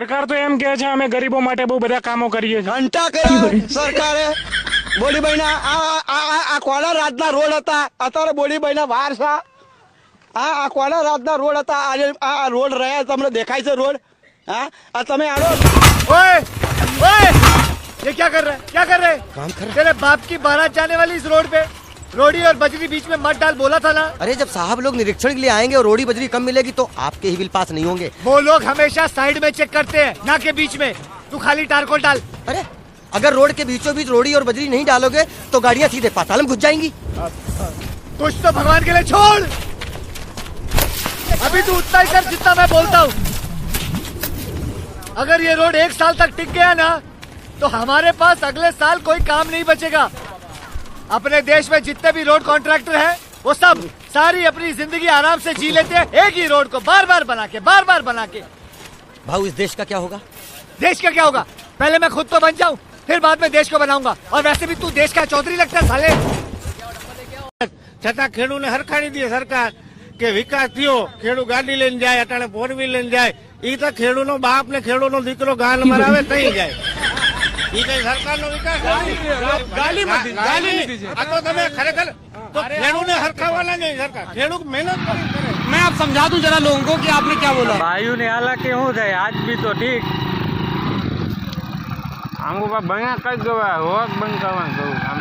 સરકાર તો એમ કે છે અમે ગરીબો માટે બહુ બધા કામો કરીએ છીએ ઘંટા કર્યા સરકારે બોડીભાઈના આ આ આ- આ કોના રાજના રોડ હતા અત્યારે બોડીભાઈના વાર છે આ આ કોના રાજના રોડ હતા આજે આ આ રોડ રહ્યા તમને દેખાય છે રોડ હા આ તમે આનો ओए ओए ये क्या कर रहा है क्या कर रहे हैं काम कर रहा तेरे बाप की बारात जाने वाली इस रोड पे रोडी और बजरी बीच में मत डाल बोला था ना। अरे जब साहब लोग निरीक्षण के लिए आएँगे और रोडी बजरी कम मिलेगी तो आपके ही बिल पास नहीं होंगे। वो लोग हमेशा साइड में चेक करते हैं ना के बीच में। तू खाली टारकोल डाल। अरे अगर रोड के बीचों बीच रोडी और बजरी नहीं डालोगे तो गाड़ियाँ सीधे पाताल में घुस जाएँगी। कुछ तो भगवान के लिए छोड़। अभी तू उतना ही कर जितना मैं बोलता हूँ। अगर ये रोड एक साल तक टिक गया ना तो हमारे पास अगले साल कोई काम नहीं बचेगा। अपने देश में जितने भी रोड कॉन्ट्रैक्टर हैं वो सब सारी अपनी जिंदगी आराम से जी लेते हैं एक ही रोड को बार बार बना के बार बार बना के भाऊ इस देश का क्या होगा देश का क्या होगा पहले मैं खुद तो बन जाऊं फिर बाद में देश को बनाऊंगा और वैसे भी तू देश का चौधरी लगता है साले છતાં ખેડૂને હરખાડી દે સરકાર કે વિકાસ થયો ખેડૂ ગાડી લઈને જાય અટાણે ફોર વ્હીલ લઈને જાય ઈ તો ખેડૂનો બાપ ને ખેડૂનો દીકરો ગાન મરાવે તઈ જાય ઈ કઈ સરકારનો વિકાસ નથી. ગાલી આ તો તમે ખરેખર તો ખેડૂને હરખાવાના નહીં સરકાર ખેડૂત મહેનત કરી કરે मैं आप समझा दूं जरा लोगों को कि आपने क्या बोला ભાઈઓ ની હાલાકી શું થાય આજ બી તો ઠીક આમ બન્યા કઈ ગવા હોક બંધ કરવાનું કહું આમ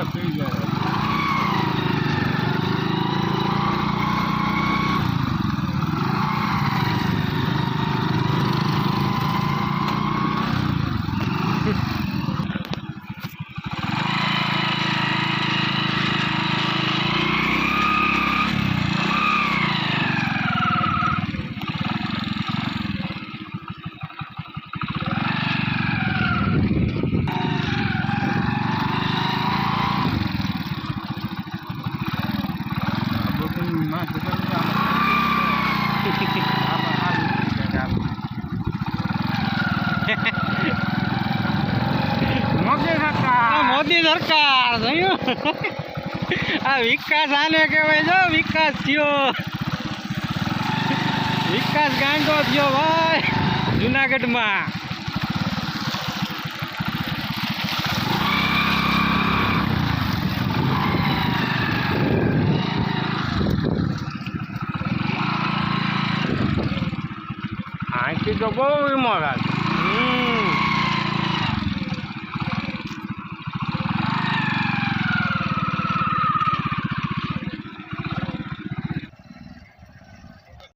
up. There you go. Modi સરકાર આ વિકાસ આને કહેવાય જો વિકાસ થયો. વિકાસ ગાંડો થયો ભાઈ જુનાગઢમાં. અહીંથી તો બહુ વીમો રાખ હમ.